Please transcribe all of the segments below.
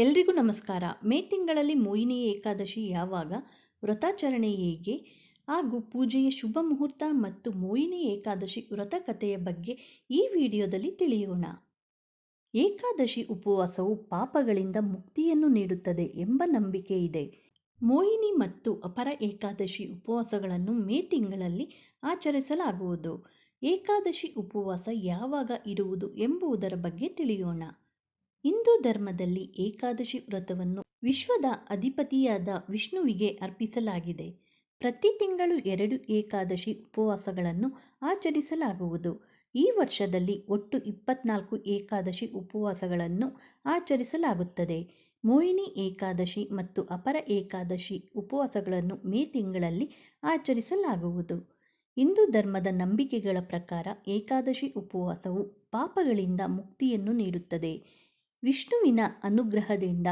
ಎಲ್ರಿಗೂ ನಮಸ್ಕಾರ. ಮೇ ತಿಂಗಳಲ್ಲಿ ಮೋಹಿನಿ ಏಕಾದಶಿ ಯಾವಾಗ? ವ್ರತಾಚರಣೆ ಹೇಗೆ? ಹಾಗೂ ಪೂಜೆಯ ಶುಭ ಮುಹೂರ್ತ ಮತ್ತು ಮೋಹಿನಿ ಏಕಾದಶಿ ವ್ರತ ಕಥೆಯ ಬಗ್ಗೆ ಈ ವಿಡಿಯೋದಲ್ಲಿ ತಿಳಿಯೋಣ. ಏಕಾದಶಿ ಉಪವಾಸವು ಪಾಪಗಳಿಂದ ಮುಕ್ತಿಯನ್ನು ನೀಡುತ್ತದೆ ಎಂಬ ನಂಬಿಕೆ ಇದೆ. ಮೋಹಿನಿ ಮತ್ತು ಅಪರ ಏಕಾದಶಿ ಉಪವಾಸಗಳನ್ನು ಮೇ ತಿಂಗಳಲ್ಲಿ ಆಚರಿಸಲಾಗುವುದು. ಏಕಾದಶಿ ಉಪವಾಸ ಯಾವಾಗ ಇರುವುದು ಎಂಬುದರ ಬಗ್ಗೆ ತಿಳಿಯೋಣ. ಹಿಂದೂ ಧರ್ಮದಲ್ಲಿ ಏಕಾದಶಿ ವ್ರತವನ್ನು ವಿಶ್ವದ ಅಧಿಪತಿಯಾದ ವಿಷ್ಣುವಿಗೆ ಅರ್ಪಿಸಲಾಗಿದೆ. ಪ್ರತಿ ತಿಂಗಳು ಎರಡು ಏಕಾದಶಿ ಉಪವಾಸಗಳನ್ನು ಆಚರಿಸಲಾಗುವುದು. ಈ ವರ್ಷದಲ್ಲಿ ಒಟ್ಟು ಇಪ್ಪತ್ನಾಲ್ಕು ಏಕಾದಶಿ ಉಪವಾಸಗಳನ್ನು ಆಚರಿಸಲಾಗುತ್ತದೆ. ಮೋಹಿನಿ ಏಕಾದಶಿ ಮತ್ತು ಅಪರ ಏಕಾದಶಿ ಉಪವಾಸಗಳನ್ನು ಮೇ ತಿಂಗಳಲ್ಲಿ ಆಚರಿಸಲಾಗುವುದು. ಹಿಂದೂ ಧರ್ಮದ ನಂಬಿಕೆಗಳ ಪ್ರಕಾರ ಏಕಾದಶಿ ಉಪವಾಸವು ಪಾಪಗಳಿಂದ ಮುಕ್ತಿಯನ್ನು ನೀಡುತ್ತದೆ. ವಿಷ್ಣುವಿನ ಅನುಗ್ರಹದಿಂದ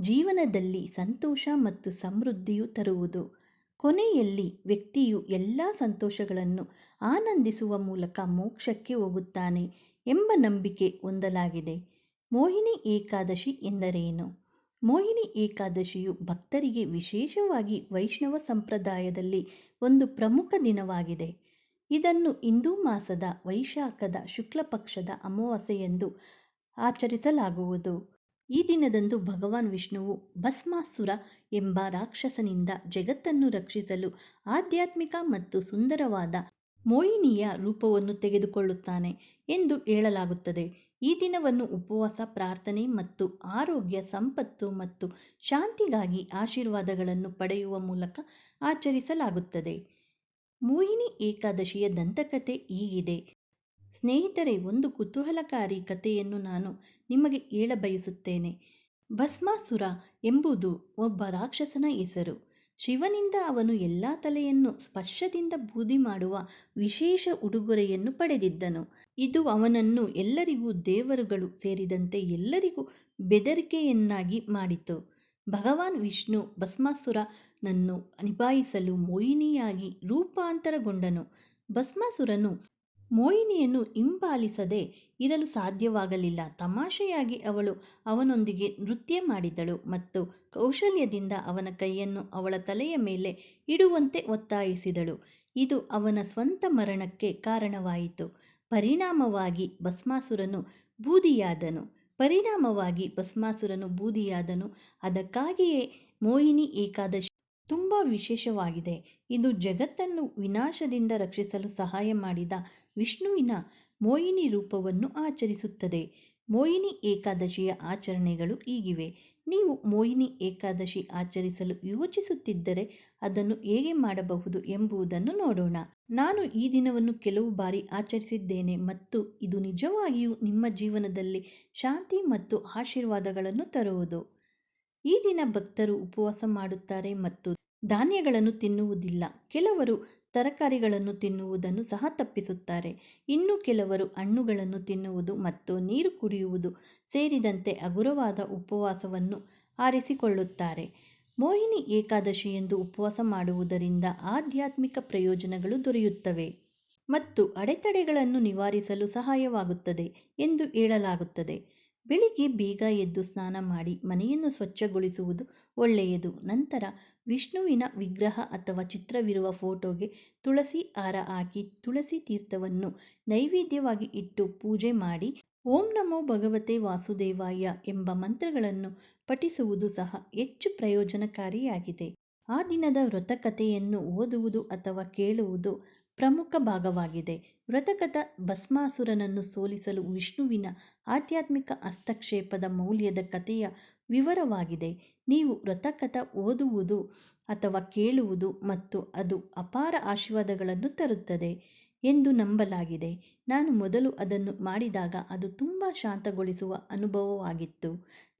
ಜೀವನದಲ್ಲಿ ಸಂತೋಷ ಮತ್ತು ಸಮೃದ್ಧಿಯು ತರುವುದು. ಕೊನೆಯಲ್ಲಿ ವ್ಯಕ್ತಿಯು ಎಲ್ಲ ಸಂತೋಷಗಳನ್ನು ಆನಂದಿಸುವ ಮೂಲಕ ಮೋಕ್ಷಕ್ಕೆ ಹೋಗುತ್ತಾನೆ ಎಂಬ ನಂಬಿಕೆ ಹೊಂದಲಾಗಿದೆ. ಮೋಹಿನಿ ಏಕಾದಶಿ ಎಂದರೇನು? ಮೋಹಿನಿ ಏಕಾದಶಿಯು ಭಕ್ತರಿಗೆ ವಿಶೇಷವಾಗಿ ವೈಷ್ಣವ ಸಂಪ್ರದಾಯದಲ್ಲಿ ಒಂದು ಪ್ರಮುಖ ದಿನವಾಗಿದೆ. ಇದನ್ನು ಹಿಂದೂ ಮಾಸದ ವೈಶಾಖದ ಶುಕ್ಲ ಪಕ್ಷದ ಅಮಾವಾಸ್ಯೆಯೆಂದು ಆಚರಿಸಲಾಗುವುದು. ಈ ದಿನದಂದು ಭಗವಾನ್ ವಿಷ್ಣುವು ಭಸ್ಮಾಸುರ ಎಂಬ ರಾಕ್ಷಸನಿಂದ ಜಗತ್ತನ್ನು ರಕ್ಷಿಸಲು ಆಧ್ಯಾತ್ಮಿಕ ಮತ್ತು ಸುಂದರವಾದ ಮೋಹಿನಿಯ ರೂಪವನ್ನು ತೆಗೆದುಕೊಳ್ಳುತ್ತಾನೆ ಎಂದು ಹೇಳಲಾಗುತ್ತದೆ. ಈ ದಿನವನ್ನು ಉಪವಾಸ, ಪ್ರಾರ್ಥನೆ ಮತ್ತು ಆರೋಗ್ಯ, ಸಂಪತ್ತು ಮತ್ತು ಶಾಂತಿಗಾಗಿ ಆಶೀರ್ವಾದಗಳನ್ನು ಪಡೆಯುವ ಮೂಲಕ ಆಚರಿಸಲಾಗುತ್ತದೆ. ಮೋಹಿನಿ ಏಕಾದಶಿಯ ದಂತಕತೆ ಹೀಗಿದೆ. ಸ್ನೇಹಿತರೆ, ಒಂದು ಕುತೂಹಲಕಾರಿ ಕಥೆಯನ್ನು ನಾನು ನಿಮಗೆ ಹೇಳಬಯಸುತ್ತೇನೆ ಭಸ್ಮಾಸುರ ಎಂಬುದು ಒಬ್ಬ ರಾಕ್ಷಸನ ಹೆಸರು. ಶಿವನಿಂದ ಅವನು ಎಲ್ಲ ತಲೆಯನ್ನು ಸ್ಪರ್ಶದಿಂದ ಬೂದಿ ಮಾಡುವ ವಿಶೇಷ ಉಡುಗೊರೆಯನ್ನು ಪಡೆದಿದ್ದನು. ಇದು ಅವನನ್ನು ಎಲ್ಲರಿಗೂ ದೇವರುಗಳು ಸೇರಿದಂತೆ ಎಲ್ಲರಿಗೂ ಬೆದರಿಕೆಯನ್ನಾಗಿ ಮಾಡಿತು. ಭಗವಾನ್ ವಿಷ್ಣು ಭಸ್ಮಾಸುರನನ್ನು ನಿಭಾಯಿಸಲು ಮೋಹಿನಿಯಾಗಿ ರೂಪಾಂತರಗೊಂಡನು. ಭಸ್ಮಾಸುರನು ಮೋಹಿನಿಯನ್ನು ಹಿಂಬಾಲಿಸದೆ ಇರಲು ಸಾಧ್ಯವಾಗಲಿಲ್ಲ. ತಮಾಷೆಯಾಗಿ ಅವಳು ಅವನೊಂದಿಗೆ ನೃತ್ಯ ಮಾಡಿದಳು ಮತ್ತು ಕೌಶಲ್ಯದಿಂದ ಅವನ ಕೈಯನ್ನು ಅವಳ ತಲೆಯ ಮೇಲೆ ಇಡುವಂತೆ ಒತ್ತಾಯಿಸಿದಳು. ಇದು ಅವನ ಸ್ವಂತ ಮರಣಕ್ಕೆ ಕಾರಣವಾಯಿತು. ಪರಿಣಾಮವಾಗಿ ಭಸ್ಮಾಸುರನು ಬೂದಿಯಾದನು. ಪರಿಣಾಮವಾಗಿ ಭಸ್ಮಾಸುರನು ಬೂದಿಯಾದನು. ಅದಕ್ಕಾಗಿಯೇ ಮೋಹಿನಿ ಏಕಾದಶಿ ತುಂಬ ವಿಶೇಷವಾಗಿದೆ. ಇದು ಜಗತ್ತನ್ನು ವಿನಾಶದಿಂದ ರಕ್ಷಿಸಲು ಸಹಾಯ ಮಾಡಿದ ವಿಷ್ಣುವಿನ ಮೋಯಿನಿ ರೂಪವನ್ನು ಆಚರಿಸುತ್ತದೆ. ಮೋಹಿನಿ ಏಕಾದಶಿಯ ಆಚರಣೆಗಳು ಹೀಗಿವೆ ನೀವು ಮೋಹಿನಿ ಏಕಾದಶಿ ಆಚರಿಸಲು ಯೋಚಿಸುತ್ತಿದ್ದರೆ ಅದನ್ನು ಹೇಗೆ ಮಾಡಬಹುದು ಎಂಬುದನ್ನು ನೋಡೋಣ. ನಾನು ಈ ದಿನವನ್ನು ಕೆಲವು ಬಾರಿ ಆಚರಿಸಿದ್ದೇನೆ ಮತ್ತು ಇದು ನಿಜವಾಗಿಯೂ ನಿಮ್ಮ ಜೀವನದಲ್ಲಿ ಶಾಂತಿ ಮತ್ತು ಆಶೀರ್ವಾದಗಳನ್ನು ತರುವುದು. ಈ ದಿನ ಭಕ್ತರು ಉಪವಾಸ ಮಾಡುತ್ತಾರೆ ಮತ್ತು ಧಾನ್ಯಗಳನ್ನು ತಿನ್ನುವುದಿಲ್ಲ. ಕೆಲವರು ತರಕಾರಿಗಳನ್ನು ತಿನ್ನುವುದನ್ನು ಸಹ ತಪ್ಪಿಸುತ್ತಾರೆ. ಇನ್ನು ಕೆಲವರು ಹಣ್ಣುಗಳನ್ನು ತಿನ್ನುವುದು ಮತ್ತು ನೀರು ಕುಡಿಯುವುದು ಸೇರಿದಂತೆ ಹಗುರವಾದ ಉಪವಾಸವನ್ನು ಆರಿಸಿಕೊಳ್ಳುತ್ತಾರೆ. ಮೋಹಿನಿ ಏಕಾದಶಿ ಎಂದು ಉಪವಾಸ ಮಾಡುವುದರಿಂದ ಆಧ್ಯಾತ್ಮಿಕ ಪ್ರಯೋಜನಗಳು ದೊರೆಯುತ್ತವೆ ಮತ್ತು ಅಡೆತಡೆಗಳನ್ನು ನಿವಾರಿಸಲು ಸಹಾಯವಾಗುತ್ತದೆ ಎಂದು ಹೇಳಲಾಗುತ್ತದೆ. ಬೆಳಿಗ್ಗೆ ಬೇಗ ಎದ್ದು ಸ್ನಾನ ಮಾಡಿ ಮನೆಯನ್ನು ಸ್ವಚ್ಛಗೊಳಿಸುವುದು ಒಳ್ಳೆಯದು. ನಂತರ ವಿಷ್ಣುವಿನ ವಿಗ್ರಹ ಅಥವಾ ಚಿತ್ರವಿರುವ ಫೋಟೋಗೆ ತುಳಸಿ ಹಾರ ಹಾಕಿ ತುಳಸಿ ತೀರ್ಥವನ್ನು ನೈವೇದ್ಯವಾಗಿ ಇಟ್ಟು ಪೂಜೆ ಮಾಡಿ ಓಂ ನಮೋ ಭಗವತೆ ವಾಸುದೇವಾಯ ಎಂಬ ಮಂತ್ರಗಳನ್ನು ಪಠಿಸುವುದು ಸಹ ಹೆಚ್ಚು ಪ್ರಯೋಜನಕಾರಿಯಾಗಿದೆ. ಆ ದಿನದ ವ್ರತಕಥೆಯನ್ನು ಓದುವುದು ಅಥವಾ ಕೇಳುವುದು ಪ್ರಮುಖ ಭಾಗವಾಗಿದೆ. ವ್ರತಕಥ ಭಸ್ಮಾಸುರನನ್ನು ಸೋಲಿಸಲು ವಿಷ್ಣುವಿನ ಆಧ್ಯಾತ್ಮಿಕ ಹಸ್ತಕ್ಷೇಪದ ಮೌಲ್ಯದ ಕಥೆಯ ವಿವರವಾಗಿದೆ. ನೀವು ವ್ರತಕಥ ಓದುವುದು ಅಥವಾ ಕೇಳುವುದು ಮತ್ತು ಅದು ಅಪಾರ ಆಶೀರ್ವಾದಗಳನ್ನು ತರುತ್ತದೆ. ಎಂದು ನಂಬಲಾಗಿದೆ. ನಾನು ಮೊದಲು ಅದನ್ನು ಮಾಡಿದಾಗ ಅದು ತುಂಬ ಶಾಂತಗೊಳಿಸುವ ಅನುಭವವಾಗಿತ್ತು.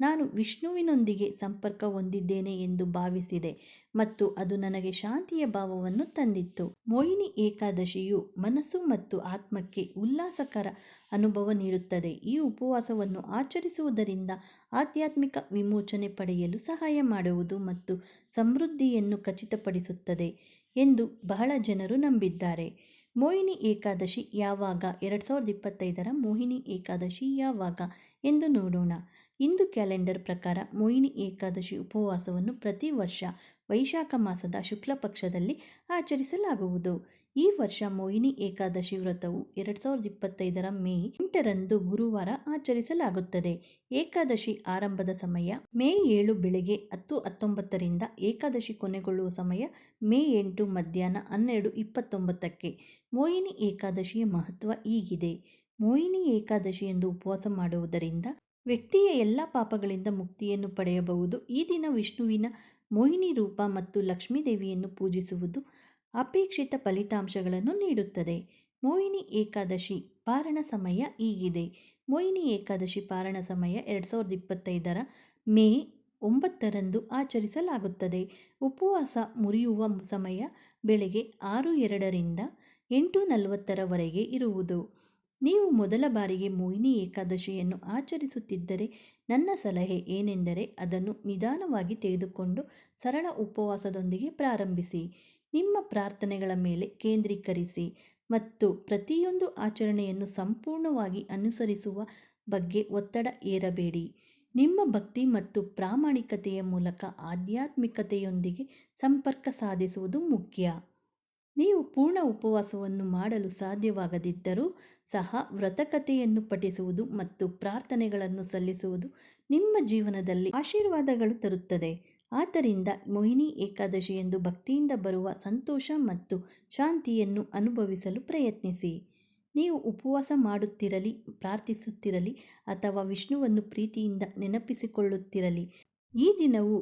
ನಾನು ವಿಷ್ಣುವಿನೊಂದಿಗೆ ಸಂಪರ್ಕ ಹೊಂದಿದ್ದೇನೆ ಎಂದು ಭಾವಿಸಿದೆ ಮತ್ತು ಅದು ನನಗೆ ಶಾಂತಿಯ ಭಾವವನ್ನು ತಂದಿತ್ತು. ಮೋಹಿನಿ ಏಕಾದಶಿಯು ಮನಸ್ಸು ಮತ್ತು ಆತ್ಮಕ್ಕೆ ಉಲ್ಲಾಸಕರ ಅನುಭವ ನೀಡುತ್ತದೆ. ಈ ಉಪವಾಸವನ್ನು ಆಚರಿಸುವುದರಿಂದ ಆಧ್ಯಾತ್ಮಿಕ ವಿಮೋಚನೆ ಪಡೆಯಲು ಸಹಾಯ ಮಾಡುವುದು ಮತ್ತು ಸಮೃದ್ಧಿಯನ್ನು ಖಚಿತಪಡಿಸುತ್ತದೆ ಎಂದು ಬಹಳ ಜನರು ನಂಬಿದ್ದಾರೆ. ಮೋಹಿನಿ ಏಕಾದಶಿ ಯಾವಾಗ? ಎರಡು ಸಾವಿರದ ಇಪ್ಪತ್ತೈದರ ಮೋಹಿನಿ ಏಕಾದಶಿ ಯಾವಾಗ ಎಂದು ನೋಡೋಣ. ಹಿಂದೂ ಕ್ಯಾಲೆಂಡರ್ ಪ್ರಕಾರ ಮೋಹಿನಿ ಏಕಾದಶಿ ಉಪವಾಸವನ್ನು ಪ್ರತಿ ವರ್ಷ ವೈಶಾಖ ಮಾಸದ ಶುಕ್ಲ ಪಕ್ಷದಲ್ಲಿ ಆಚರಿಸಲಾಗುವುದು. ಈ ವರ್ಷ ಮೋಹಿನಿ ಏಕಾದಶಿ ವ್ರತವು ಎರಡು ಸಾವಿರದ ಇಪ್ಪತ್ತೈದರ ಮೇ ಎಂಟರಂದು ಗುರುವಾರ ಆಚರಿಸಲಾಗುತ್ತದೆ. ಏಕಾದಶಿ ಆರಂಭದ ಸಮಯ ಮೇ ಏಳು ಬೆಳಗ್ಗೆ ಹತ್ತು ಹತ್ತೊಂಬತ್ತರಿಂದ ಏಕಾದಶಿ ಕೊನೆಗೊಳ್ಳುವ ಸಮಯ ಮೇ ಎಂಟು ಮಧ್ಯಾಹ್ನ ಹನ್ನೆರಡು ಇಪ್ಪತ್ತೊಂಬತ್ತಕ್ಕೆ. ಮೋಹಿನಿ ಏಕಾದಶಿಯ ಮಹತ್ವ ಹೀಗಿದೆ. ಮೋಹಿನಿ ಏಕಾದಶಿ ಎಂದು ಉಪವಾಸ ಮಾಡುವುದರಿಂದ ವ್ಯಕ್ತಿಯ ಎಲ್ಲ ಪಾಪಗಳಿಂದ ಮುಕ್ತಿಯನ್ನು ಪಡೆಯಬಹುದು. ಈ ದಿನ ವಿಷ್ಣುವಿನ ಮೋಹಿನಿ ರೂಪ ಮತ್ತು ಲಕ್ಷ್ಮೀದೇವಿಯನ್ನು ಪೂಜಿಸುವುದು ಅಪೇಕ್ಷಿತ ಫಲಿತಾಂಶಗಳನ್ನು ನೀಡುತ್ತದೆ. ಮೋಹಿನಿ ಏಕಾದಶಿ ಪಾರಣ ಸಮಯ ಈಗಿದೆ ಮೋಹಿನಿ ಏಕಾದಶಿ ಪಾರಣ ಸಮಯ ಎರಡು ಸಾವಿರದ ಇಪ್ಪತ್ತೈದರ ಮೇ ಒಂಬತ್ತರಂದು ಆಚರಿಸಲಾಗುತ್ತದೆ. ಉಪವಾಸ ಮುರಿಯುವ ಸಮಯ ಬೆಳಗ್ಗೆ ಆರು ಎರಡರಿಂದ ಎಂಟು ನಲವತ್ತರವರೆಗೆ ಇರುವುದು. ನೀವು ಮೊದಲ ಬಾರಿಗೆ ಮೋಹಿನಿ ಏಕಾದಶಿಯನ್ನು ಆಚರಿಸುತ್ತಿದ್ದರೆ ನನ್ನ ಸಲಹೆ ಏನೆಂದರೆ ಅದನ್ನು ನಿಧಾನವಾಗಿ ತೆಗೆದುಕೊಂಡು ಸರಳ ಉಪವಾಸದೊಂದಿಗೆ ಪ್ರಾರಂಭಿಸಿ. ನಿಮ್ಮ ಪ್ರಾರ್ಥನೆಗಳ ಮೇಲೆ ಕೇಂದ್ರೀಕರಿಸಿ ಮತ್ತು ಪ್ರತಿಯೊಂದು ಆಚರಣೆಯನ್ನು ಸಂಪೂರ್ಣವಾಗಿ ಅನುಸರಿಸುವ ಬಗ್ಗೆ ಒತ್ತಡ ಏರಬೇಡಿ ನಿಮ್ಮ ಭಕ್ತಿ ಮತ್ತು ಪ್ರಾಮಾಣಿಕತೆಯ ಮೂಲಕ ಆಧ್ಯಾತ್ಮಿಕತೆಯೊಂದಿಗೆ ಸಂಪರ್ಕ ಸಾಧಿಸುವುದು ಮುಖ್ಯ. ನೀವು ಪೂರ್ಣ ಉಪವಾಸವನ್ನು ಮಾಡಲು ಸಾಧ್ಯವಾಗದಿದ್ದರೂ ಸಹ ವ್ರತಕಥೆಯನ್ನು ಪಠಿಸುವುದು ಮತ್ತು ಪ್ರಾರ್ಥನೆಗಳನ್ನು ಸಲ್ಲಿಸುವುದು ನಿಮ್ಮ ಜೀವನದಲ್ಲಿ ಆಶೀರ್ವಾದಗಳು ತರುತ್ತದೆ. ಆದ್ದರಿಂದ ಮೋಹಿನಿ ಏಕಾದಶಿ ಎಂದು ಭಕ್ತಿಯಿಂದ ಬರುವ ಸಂತೋಷ ಮತ್ತು ಶಾಂತಿಯನ್ನು ಅನುಭವಿಸಲು ಪ್ರಯತ್ನಿಸಿ. ನೀವು ಉಪವಾಸ ಮಾಡುತ್ತಿರಲಿ, ಪ್ರಾರ್ಥಿಸುತ್ತಿರಲಿ ಅಥವಾ ವಿಷ್ಣುವನ್ನು ಪ್ರೀತಿಯಿಂದ ನೆನಪಿಸಿಕೊಳ್ಳುತ್ತಿರಲಿ. ಈ ದಿನವು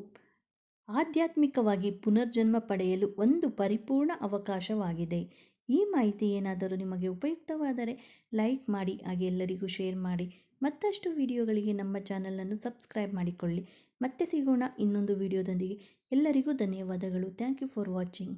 ಆಧ್ಯಾತ್ಮಿಕವಾಗಿ ಪುನರ್ಜನ್ಮ ಪಡೆಯಲು ಒಂದು ಪರಿಪೂರ್ಣ ಅವಕಾಶವಾಗಿದೆ. ಈ ಮಾಹಿತಿ ಏನಾದರೂ ನಿಮಗೆ ಉಪಯುಕ್ತವಾದರೆ ಲೈಕ್ ಮಾಡಿ, ಹಾಗೆ ಎಲ್ಲರಿಗೂ ಶೇರ್ ಮಾಡಿ. ಮತ್ತಷ್ಟು ವಿಡಿಯೋಗಳಿಗೆ ನಮ್ಮ ಚಾನಲನ್ನು ಸಬ್ಸ್ಕ್ರೈಬ್ ಮಾಡಿಕೊಳ್ಳಿ. ಮತ್ತೆ ಸಿಗೋಣ ಇನ್ನೊಂದು ವಿಡಿಯೋದೊಂದಿಗೆ. ಎಲ್ಲರಿಗೂ ಧನ್ಯವಾದಗಳು. Thank you for watching.